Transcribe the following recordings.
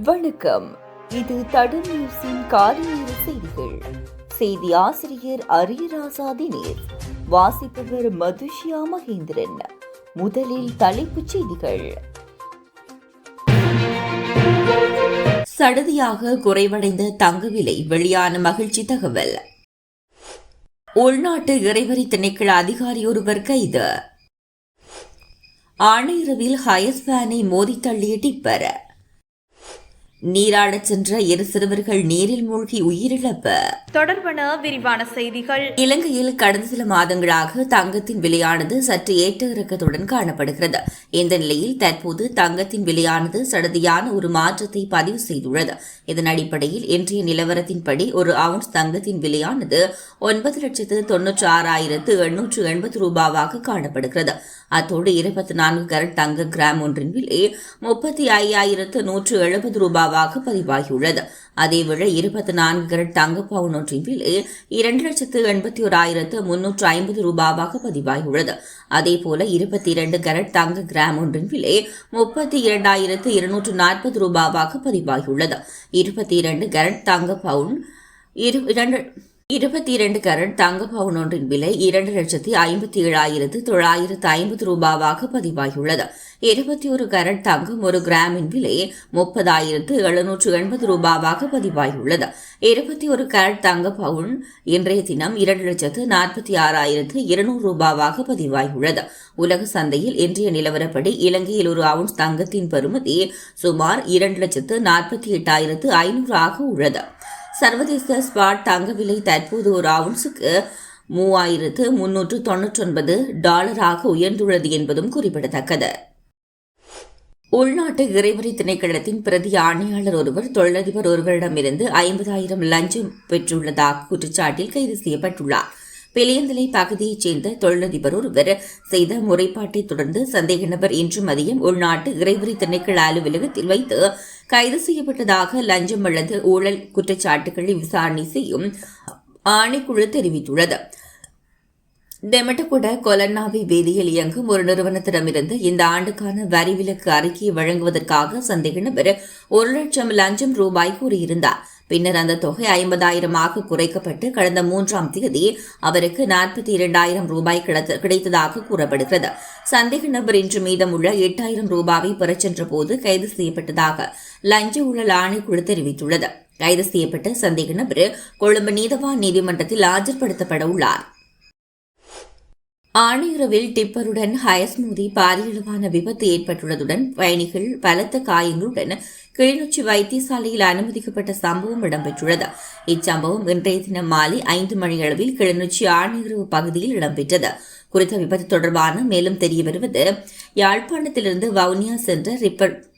வணக்கம். இது தடு நியூஸின் காலை நேர செய்திகள். செய்தி ஆசிரியர் அரியராசா தினேஷ் வாசிப்பவர் மதுஷியா மகேந்திரன். முதலில் தலைப்புச் செய்திகள். சடதியாக குறைவடைந்த தங்க விலை வெளியான மகிழ்ச்சி தகவல். உள்நாட்டு இறைவரி திணைக்கள அதிகாரி ஒருவர் கைது. ஆணையரவில் ஹயஸ் வேனை மோதி தள்ளிய டிப்பர். நீராடச் சென்ற இரு சிறுவர்கள் நீரில் மூழ்கி உயிரிழப்பு. தொடர்பான விரிவான செய்திகள். இலங்கையில் கடந்த சில மாதங்களாக தங்கத்தின் விலையானது சற்று ஏற்ற இறக்கத்துடன் காணப்படுகிறது. இந்த நிலையில் தற்போது தங்கத்தின் விலையானது சடதியான ஒரு மாற்றத்தை பதிவு செய்துள்ளது. இதன் அடிப்படையில் இன்றைய நிலவரத்தின்படி ஒரு அவுன்ஸ் தங்கத்தின் விலையானது ஒன்பது லட்சத்து தொன்னூற்றி ஆறாயிரத்து எண்ணூற்று எண்பது ரூபாவாக காணப்படுகிறது. அத்தோடு இருபத்தி நான்கு கரட் தங்க கிராம் ஒன்றின் விலை முப்பத்தி ஐயாயிரத்து நூற்று எழுபது ரூபாவாக பதிவாகியுள்ளது. அதேவேளை இருபத்தி நான்கு கரட் தங்க பவுன் ஒன்றின் விலை இரண்டு லட்சத்து எண்பத்தி ஓராயிரத்து முன்னூற்று ஐம்பது ரூபாவாக பதிவாகியுள்ளது. அதேபோல இருபத்தி இரண்டு கரட் தங்க கிராம் ஒன்றின் விலை முப்பத்தி இரண்டாயிரத்து இருநூற்று நாற்பது ரூபாவாக பதிவாகியுள்ளது. இருபத்தி இரண்டு கரட் தங்க பவுன் இரு இரண்டு இருபத்தி இரண்டு கரட் தங்க பவுன் ஒன்றின் விலை இரண்டு லட்சத்தி ஐம்பத்தி ஏழாயிரத்து தொள்ளாயிரத்து ஐம்பது ரூபாவாக பதிவாகியுள்ளது. இருபத்தி ஒரு கரட் தங்கம் ஒரு கிராமின் விலை முப்பதாயிரத்து எழுநூற்று எண்பது ரூபாவாக பதிவாகியுள்ளது. இருபத்தி ஒரு கரட் தங்க பவுன் இன்றைய தினம் இரண்டு லட்சத்து நாற்பத்தி ஆறாயிரத்து இருநூறு ரூபாவாக பதிவாகியுள்ளது. உலக சந்தையில் இன்றைய நிலவரப்படி இலங்கையில் ஒரு அவுன்ஸ் தங்கத்தின் பெறுமதி சுமார் இரண்டு லட்சத்து நாற்பத்தி எட்டாயிரத்து ஐநூறு ஆக உள்ளது. சர்வதேச ஸ்பாட் தங்க விலை தற்போது ஒரு அவுன்ஸுக்கு மூவாயிரத்து முன்னூற்று தொன்னூற்றொன்பது டாலராக உயர்ந்துள்ளது என்பதும் குறிப்பிடத்தக்கது. உள்நாட்டு இறைவரி திணைக்களத்தின் பிரதி ஆணையாளர் ஒருவர் தொழிலதிபர் ஒருவரிடமிருந்து ஐம்பதாயிரம் லஞ்சம் பெற்றுள்ளதாக குற்றச்சாட்டில் கைது செய்யப்பட்டுள்ளார். பிளியந்தலை பகுதியைச் சேர்ந்த தொழிலதிபர் ஒருவர் செய்த முறைப்பாட்டை தொடர்ந்து சந்தேக நபர் இன்று மதியம் உள்நாட்டு இறைவரி திணைக்கள அலுவலகத்தில் வைத்து கைது செய்யப்பட்டதாக லஞ்சம் அல்லது ஊழல் குற்றச்சாட்டுகளை விசாரணை செய்யும் ஆணைக்குழு தெரிவித்துள்ளது. டெமட்டகுட கொலன்னாவி வீதியில் இயங்கும் ஒரு நிறுவனத்திடமிருந்து இந்த ஆண்டுக்கான வரி விலக்கு அறிக்கையை வழங்குவதற்காக சந்தேக நபர் ஒரு லட்சம் லஞ்சம் ரூபாய் கூறியிருந்தார் பின்னர் அந்த தொகை ஐம்பதாயிரமாக குறைக்கப்பட்டு கடந்த மூன்றாம் தேதி அவருக்கு நாற்பத்தி இரண்டாயிரம் ரூபாய் கிடைத்ததாக கூறப்படுகிறது. சந்தேக நபர் இன்று மீதமுள்ள எட்டாயிரம் ரூபாவை பெறச் சென்ற போது கைது செய்யப்பட்டதாக லஞ்ச ஊழல் ஆணைக்குழு தெரிவித்துள்ளது. கைது செய்யப்பட்ட சந்தேக நபர் கொழும்பு நீதவான் நீதிமன்றத்தில் ஆஜர்படுத்தப்பட உள்ளார். ஆணையரவில் டிப்பருடன் ஹயஸ் மோதி பாரியளவான விபத்து ஏற்பட்டுள்ளதுடன் பயணிகள் பலத்த காயங்களுடன் கிளிநொச்சி வைத்தியசாலையில் அனுமதிக்கப்பட்ட சம்பவம் இடம்பெற்றுள்ளது. இச்சம்பவம் இன்றைய தினம் மாலை ஐந்து மணியளவில் கிளிநொச்சி ஆணையரவு பகுதியில் இடம்பெற்றது. குறித்த விபத்து தொடர்பான மேலும் தெரிய வருவது யாழ்ப்பாணத்திலிருந்து வவுனியா சென்ற ரிப்பர்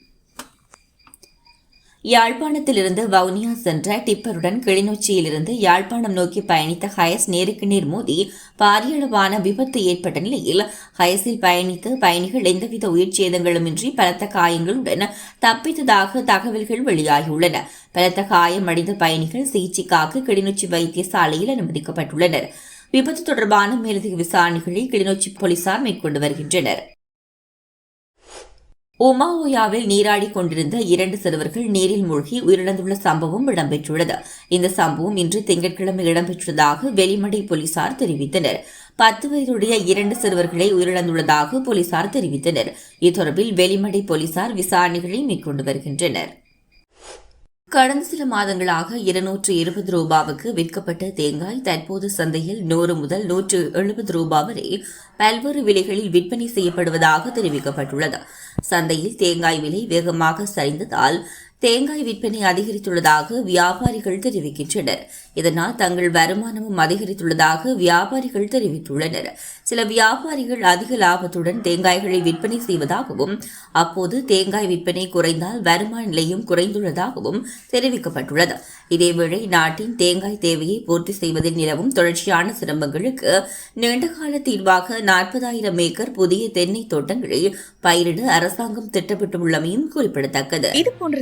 யாழ்ப்பாணத்திலிருந்து வவுனியா சென்ற டிப்பருடன் கிளிநொச்சியிலிருந்து யாழ்ப்பாணம் நோக்கி பயணித்த ஹயஸ் நேருக்கு நேர் மோதி பாரியளவான விபத்து ஏற்பட்ட நிலையில் ஹயஸில் பயணித்த பயணிகள் எந்தவித உயிர் சேதங்களுமின்றி பலத்த காயங்களுடன் தப்பித்ததாக தகவல்கள் வெளியாகியுள்ளன. பலத்த காயமடைந்த பயணிகள் சிகிச்சைக்காக கிளிநொச்சி வைத்தியசாலையில் அனுமதிக்கப்பட்டுள்ளனர். விபத்து தொடர்பான மேலதிக விசாரணைகளை கிளிநொச்சி போலீசார் மேற்கொண்டு வருகின்றனர். உமாவோயாவில் நீராடி கொண்டிருந்த இரண்டு சிறுவர்கள் நீரில் மூழ்கி உயிரிழந்துள்ள சம்பவம் இடம்பெற்றுள்ளது. இந்த சம்பவம் இன்று திங்கட்கிழமை இடம்பெற்றதாக வெளிமடை போலீசார் தெரிவித்தனர். பத்து வயதுடைய இரண்டு சிறுவர்களை உயிரிழந்துள்ளதாக போலீசார் தெரிவித்தனர். இத்தொடர்பில் வெளிமடை போலீசார் விசாரணைகளை மேற்கொண்டு வருகின்றனர். கடந்த சில மாதங்களாக இருநூற்று இருபது ரூபாவுக்கு விற்கப்பட்ட தேங்காய் தற்போது சந்தையில் நூறு முதல் நூற்று எழுபது ரூபாய் வரை பல்வேறு விலைகளில் விற்பனை செய்யப்படுவதாக தெரிவிக்கப்பட்டுள்ளது. சந்தையில் தேங்காய் விலை வேகமாக சரிந்ததால் தேங்காய் விற்பனை அதிகரித்துள்ளதாக வியாபாரிகள் தெரிவிக்கின்றனர். இதனால் தங்கள் வருமானமும் அதிகரித்துள்ளதாக வியாபாரிகள் தெரிவித்துள்ளனர். சில வியாபாரிகள் அதிக லாபத்துடன் தேங்காய்களை விற்பனை செய்வதாகவும் அப்போது தேங்காய் விற்பனை குறைந்தால் வருமான நிலையும் குறைந்துள்ளதாகவும் தெரிவிக்கப்பட்டுள்ளது. இதேவேளை நாட்டின் தேங்காய் தேவையை பூர்த்தி செய்வதில் நிலவும் தொடர்ச்சியான சிரமங்களுக்கு நீண்டகால தீர்வாக நாற்பதாயிரம் ஏக்கர் புதிய தென்னை தோட்டங்களை பயிரிட அரசாங்கம் திட்டமிட்டுள்ளமையும் குறிப்பிடத்தக்கது. இதுபோன்ற